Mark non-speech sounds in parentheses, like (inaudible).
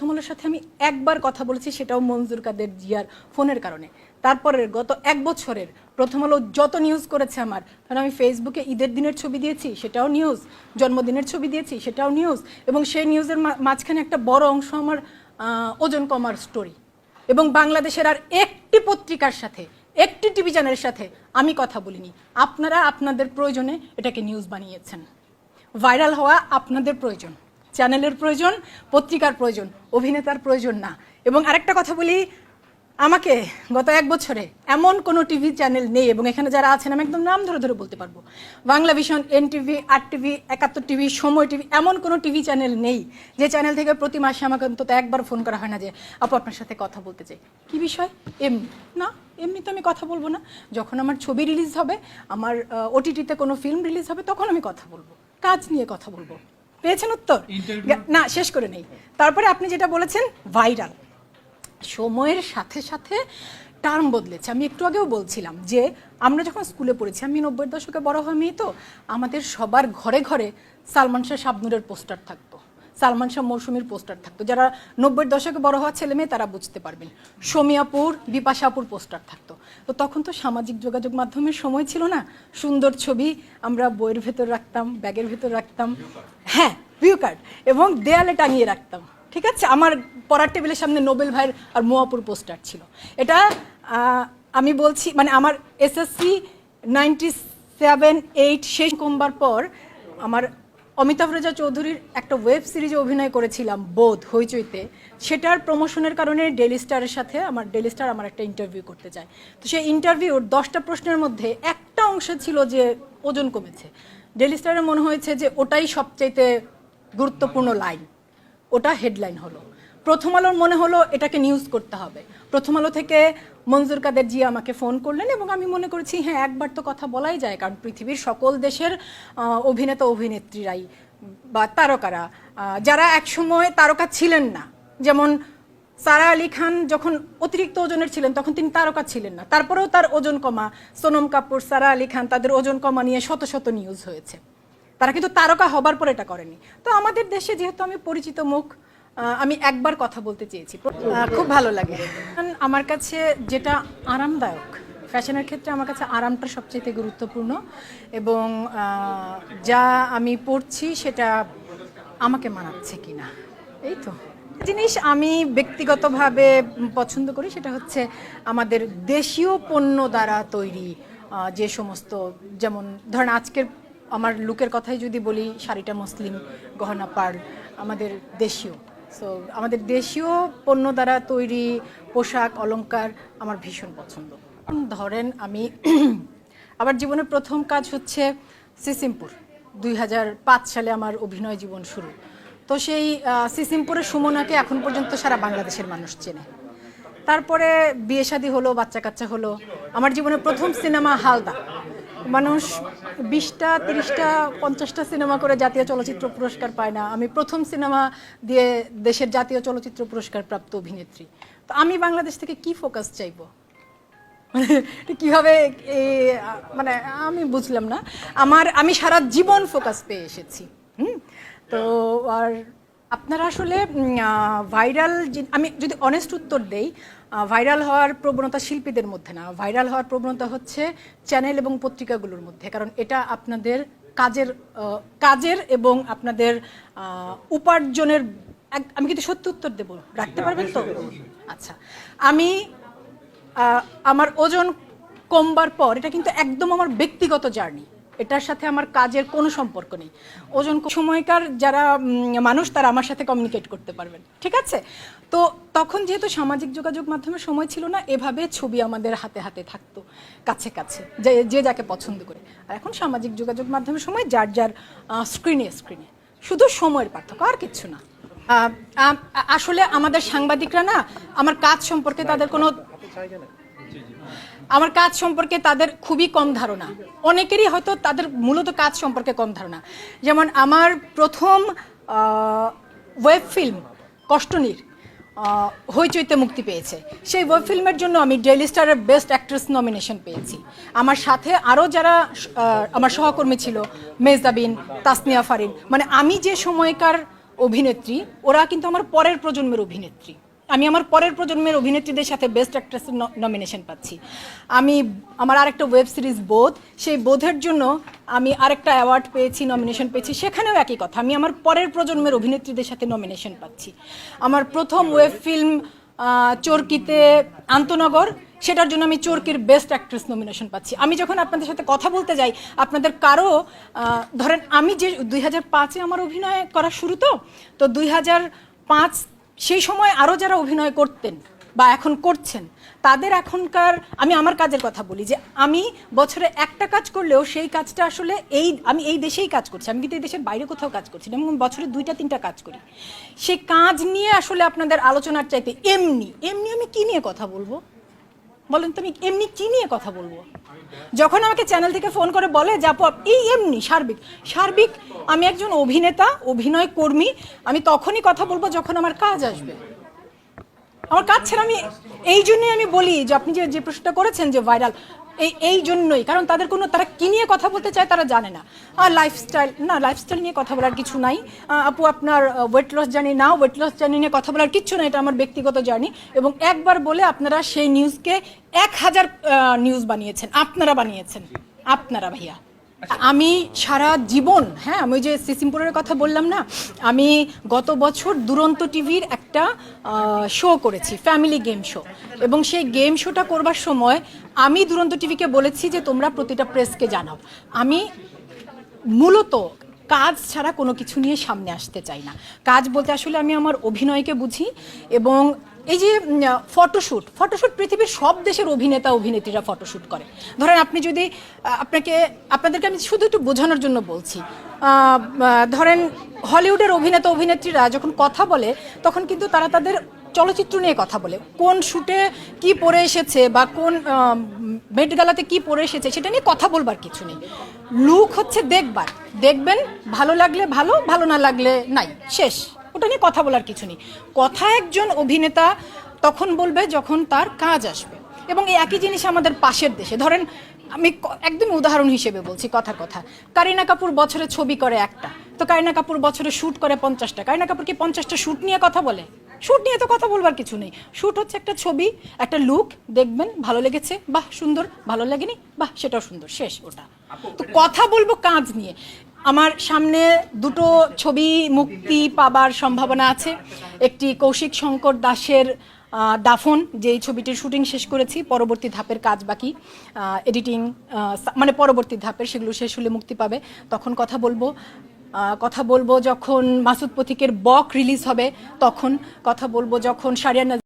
প্রথম আলোর সাথে আমি একবার কথা বলেছি, সেটাও মঞ্জুর কাদের জিয়ার ফোনের কারণে। তারপরের গত এক বছরের প্রথম আলো যত নিউজ করেছে আমার কারণ আমি ফেসবুকে ঈদের দিনের ছবি দিয়েছি, সেটাও নিউজ জন্মদিনের ছবি দিয়েছি, সেটাও নিউজ এবং সেই নিউজের মাঝখানে একটা বড় অংশ আমার ওজন কমার স্টোরি এবং বাংলাদেশের আর একটি পত্রিকার সাথে, একটি টিভি চ্যানেলের সাথে আমি কথা বলিনি। আপনারা আপনাদের প্রয়োজনে এটাকে নিউজ বানিয়েছেন। ভাইরাল হওয়া আপনাদের প্রয়োজন। চ্যানেলের প্রয়োজন, পত্রিকার প্রয়োজন, অভিনেতার প্রয়োজন না। এবং আরেকটা কথা বলি, আমাকে গত এক বছরে এমন কোনো টিভি চ্যানেল নেই, এবং এখানে যারা আছেন, আমি একদম নাম ধরে ধরে বলতে পারব। বাংলা ভিশন এন টিভি আট টিভি একাত্তর টিভি, সময় টিভি, এমন কোনো টিভি চ্যানেল নেই যে চ্যানেল থেকে প্রতি মাসে আমাকে অন্তত একবার ফোন করা হয় না যে, আপু, আপনার সাথে কথা বলতে চাই। কি বিষয়? এমনি। না এমনি তো আমি কথা বলব না। যখন আমার ছবি রিলিজ হবে, আমার ওটিটিতে কোনো ফিল্ম রিলিজ হবে, তখন আমি কথা বলব। কাজ নিয়ে কথা বলব। পেয়েছেন উত্তর? না শেষ করে নেই। তারপরে আপনি যেটা বলেছেন ভাইরাল সময়ের সাথে সাথে টার্ম বদলেছে। আমি একটু আগেও বলছিলাম যে আমরা যখন স্কুলে পড়েছি আমি নব্বই দশকে বড় হওয়া মেয়ে তো আমাদের সবার ঘরে ঘরে সালমান শাহ শাবনুরের পোস্টার থাকতো। সালমান শাহ মৌসুমীর পোস্টার থাকতো। যারা নব্বইয়ের দশকে বড় হওয়া ছেলে মেয়ে তারা বুঝতে পারবেন। সোমিয়াপুর বিপাশাপুর পোস্টার থাকতো। তো তখন তো সামাজিক যোগাযোগ মাধ্যমের সময় ছিল না। সুন্দর ছবি আমরা বইয়ের ভেতর রাখতাম ব্যাগের ভেতর রাখতাম। হ্যাঁ ভিউ কার্ড এবং দেয়ালে টাঙিয়ে রাখতাম। ঠিক আছে? আমার পড়ার টেবিলের সামনে নোবেল ভাইয়ের আর মোয়াপুর পোস্টার ছিল। এটা আমি বলছি মানে আমার এসএসসি নাইনটি সেভেন এইট শেষ কমবার পর আমার অমিতাভ রেজা চৌধুরীর একটা ওয়েব সিরিজে অভিনয় করেছিলাম, বোধ, হইচইতে। সেটার প্রমোশনের কারণে ডেলি স্টারের সাথে আমার ডেলি স্টার আমার একটা ইন্টারভিউ করতে চায়। তো সেই ইন্টারভিউর দশটা প্রশ্নের মধ্যে একটা অংশ ছিল যে ওজন কমেছে। ডেলি স্টারের মনে হয়েছে যে ওটাই সবচাইতে গুরুত্বপূর্ণ লাইন, ওটা হেডলাইন হলো। প্রথম আলোর মনে হলো এটাকে নিউজ করতে হবে। প্রথম আলো থেকে মঞ্জুর কাদের জি আমাকে ফোন করলেন এবং আমি মনে করেছি হ্যাঁ একবার তো কথা বলাই যায়, কারণ পৃথিবীর সকল দেশের অভিনেতা, অভিনেত্রীরাই বা তারকারা যারা একসময় তারকা ছিলেন না। যেমন সারা আলী খান যখন অতিরিক্ত ওজনের ছিলেন, তখন তিনি তারকা ছিলেন না। তারপরেও তার ওজন কমা। সোনম কাপুর, সারা আলী খান তাদের ওজন কমা নিয়ে শত শত নিউজ হয়েছে। তারা কিন্তু তারকা হবার পর এটা করেনি। তো আমাদের দেশে যেহেতু আমি পরিচিত মুখ আমি একবার কথা বলতে চেয়েছি। খুব ভালো লাগে। আমার কাছে যেটা আরামদায়ক, ফ্যাশনের ক্ষেত্রে আমার কাছে আরামটা সবচেয়ে গুরুত্বপূর্ণ এবং যা আমি পড়ছি সেটা আমাকে মানাচ্ছে কিনা। এই তো। জিনিস আমি ব্যক্তিগতভাবে পছন্দ করি সেটা হচ্ছে আমাদের দেশীয় পণ্য দ্বারা তৈরি যে সমস্ত, যেমন ধরেন আজকের আমার লুকের কথাই যদি বলি, শাড়িটা মুসলিম, গহনা পার্ল আমাদের দেশীয়। সো আমাদের দেশীয় পণ্য দ্বারা তৈরি পোশাক, অলংকার আমার ভীষণ পছন্দ। ধরেন আমি (clears throat) আমার জীবনের প্রথম কাজ হচ্ছে সিসিমপুর। দুই হাজার পাঁচ সালে আমার অভিনয় জীবন শুরু। তো সেই সিসিমপুরের সুমনাকে এখন পর্যন্ত সারা বাংলাদেশের মানুষ চেনে। তারপরে বিয়ে শাদী হলো, বাচ্চা কাচ্চা হলো। আমার জীবনের প্রথম সিনেমা হালদা। মানুষ বিশটা, তিরিশটা, পঞ্চাশটা সিনেমা করে জাতীয় চলচ্চিত্র পুরস্কার পায় না। আমি প্রথম সিনেমা দিয়ে দেশের জাতীয় চলচ্চিত্র পুরস্কার প্রাপ্ত অভিনেত্রী। তো আমি বাংলাদেশ থেকে কি ফোকাস চাইব? (laughs) কীভাবে মানে আমি বুঝলাম না। আমার, আমি সারা জীবন ফোকাস পেয়ে এসেছি। হুম? তো আর আপনারা আসলে ভাইরাল আমি যদি অনেস্ট উত্তর দেই ভাইরাল হওয়ার প্রবণতা শিল্পীদের মধ্যে না। ভাইরাল হওয়ার প্রবণতা হচ্ছে চ্যানেল এবং পত্রিকাগুলোর মধ্যে, কারণ এটা আপনাদের কাজের কাজের এবং আপনাদের উপার্জনের আমি কিন্তু সত্যি উত্তর দেবো। রাখতে পারবেন তো? আচ্ছা। আমি আমার ওজন কমবার পর, এটা কিন্তু একদম আমার ব্যক্তিগত জার্নি। এটার সাথে আমার কাজের কোনো সম্পর্ক নেই। ওজন সময়কার যারা মানুষ, তারা আমার সাথে কমিউনিকেট করতে পারবেন। ঠিক আছে? তো তখন যেহেতু সামাজিক যোগাযোগ মাধ্যমে সময় ছিল না, এভাবে ছবি আমাদের হাতে হাতে থাকতো, কাছে কাছে, যে যে যাকে পছন্দ করে। আর এখন সামাজিক যোগাযোগ মাধ্যমে সময় যার যার স্ক্রিনে স্ক্রিনে শুধু সময়ের পার্থক্য, আর কিচ্ছু না। আসলে আমাদের সাংবাদিকরা না, আমার কাজ সম্পর্কে তাদের কোনো আমার কাজ সম্পর্কে তাদের খুবই কম ধারণা। অনেকেরই হয়তো তাদের মূলত কাজ সম্পর্কে কম ধারণা। যেমন আমার প্রথম ওয়েব ফিল্ম কষ্টনীর হইচইতে মুক্তি পেয়েছে। সেই ওয়েব ফিল্মের জন্য আমি ডেইলি স্টারের বেস্ট অ্যাক্ট্রেস নমিনেশন পেয়েছি। আমার সাথে আরও যারা আমার সহকর্মী ছিল মেজদাবিন তাসনিয়া ফারিন মানে আমি যে সময়কার অভিনেত্রী, ওরা কিন্তু আমার পরের প্রজন্মের অভিনেত্রী। আমি আমার পরের প্রজন্মের অভিনেত্রীদের সাথে বেস্ট অ্যাক্ট্রেসের নমিনেশন পাচ্ছি। আমি আমার আরেকটা ওয়েব সিরিজ বোধ সেই বোধের জন্য আমি আরেকটা অ্যাওয়ার্ড পেয়েছি নমিনেশন পেয়েছি, সেখানেও একই কথা। আমি আমার পরের প্রজন্মের অভিনেত্রীদের সাথে নমিনেশন পাচ্ছি। আমার প্রথম ওয়েব ফিল্ম চরকিতে আন্তনগর, সেটার জন্য আমি চরকির বেস্ট অ্যাক্ট্রেস নমিনেশন পাচ্ছি। আমি যখন আপনাদের সাথে কথা বলতে যাই, আপনাদের কারও ধরেন আমি যে দুই হাজার পাঁচে আমার অভিনয় করা শুরু তো তো দুই হাজার পাঁচ সেই সময় আরও যারা অভিনয় করতেন বা এখন করছেন, তাদের এখনকার, আমি আমার কাজের কথা বলি যে আমি বছরে একটা কাজ করলেও সেই কাজটা আসলে এই, আমি এই দেশেই কাজ করছি, আমি কিন্তু এই দেশের বাইরে কোথাও কাজ করছি না এবং বছরে দুইটা, তিনটা কাজ করি। সেই কাজ নিয়ে আসলে আপনাদের আলোচনার চাইতে এমনি এমনি আমি কি নিয়ে কথা বলব? বলেন তো আমি এমনি কি নিয়ে কথা বলব? যখন আমাকে চ্যানেল থেকে ফোন করে বলে যে আপু এই এমনি সার্বিক সার্বিক আমি একজন অভিনেতা, অভিনয় কর্মী, আমি তখনই কথা বলব যখন আমার কাজ আসবে। আমার কাজ ছাড়া আমি এই জন্যই আমি বলি যে আপনি যে যে প্রশ্নটা করেছেন যে ভাইরাল এই এই জন্যই। কারণ তাদের কোনো, তারা কি নিয়ে কথা বলতে চায় তারা জানে না। আর লাইফস্টাইল না লাইফস্টাইল নিয়ে কথা বলার কিছু নাই। আপু, আপনার ওয়েট লস জানি না ওয়েট লস জানি নিয়ে কথা বলার কিচ্ছু না এটা আমার ব্যক্তিগত জার্নি এবং একবার বলে আপনারা সেই নিউজকে এক হাজার নিউজ বানিয়েছেন, আপনারা বানিয়েছেন। আপনারা ভাইয়া। আমি সারা জীবন হ্যাঁ আমি যে সিসিমপুরের কথা বললাম না, আমি গত বছর দুরন্ত টিভির একটা শো করেছি ফ্যামিলি গেম শো এবং সেই গেম শোটা করবার সময় আমি দুরন্ত টিভিকে বলেছি যে তোমরা প্রতিটা প্রেসকে জানাও। আমি মূলত কাজ ছাড়া কোনো কিছু নিয়ে সামনে আসতে চাই না। কাজ বলতে আসলে আমি আমার অভিনয়কে বুঝি এবং এই যে ফটোশ্যুট ফটোশ্যুট পৃথিবীর সব দেশের অভিনেতা, অভিনেত্রীরা ফটোশ্যুট করে। ধরেন আপনি যদি আপনাকে, আপনাদেরকে আমি শুধু একটু বোঝানোর জন্য বলছি ধরেন হলিউডের অভিনেতা, অভিনেত্রীরা যখন কথা বলে, তখন কিন্তু তারা তাদের চলচ্চিত্র নিয়ে কথা বলে। কোন শুটে কি পরে এসেছে বা কোন মেট গালাতে কি পরে এসেছে সেটা নিয়ে কথা বলবার কিছু নেই। লুক হচ্ছে দেখবার। দেখবেন, ভালো লাগলে ভালো ভালো না লাগলে নাই। শেষ। ওটা নিয়ে কথা বলার কিছু নেই। কথা একজন অভিনেতা তখন বলবে যখন তার কাজ আসবে। এবং এই একই জিনিস আমাদের পাশের দেশে। ধরেন আমি একদম উদাহরণ হিসেবে বলছি কথার কথা। কারিনা কাপুর বছরে ছবি করে একটা। তো কারিনা কাপুর বছরে শ্যুট করে পঞ্চাশটা। কারিনা কাপুর কি পঞ্চাশটা শ্যুট নিয়ে কথা বলে? শ্যুট নিয়ে তো কথা বলবার কিছু নেই। শ্যুট হচ্ছে একটা ছবি একটা লুক দেখবেন ভালো লেগেছে বাহ সুন্দর ভালো লাগেনি বাহ সেটাও সুন্দর শেষ ওটা। তো কথা বলব কাজ নিয়ে। আমার সামনে দুটো ছবি মুক্তি পাবার সম্ভাবনা আছে। একটি কৌশিক শঙ্কর দাসের দাফন, যেই ছবিটির শুটিং শেষ করেছি, পরবর্তী ধাপের কাজ বাকি। এডিটিং মানে পরবর্তী ধাপের সেগুলো শেষ হলে মুক্তি পাবে। তখন কথা বলব। কথা বলব যখন মাসুদ পথিকের বক রিলিজ হবে, তখন কথা বলব যখন সারিয়া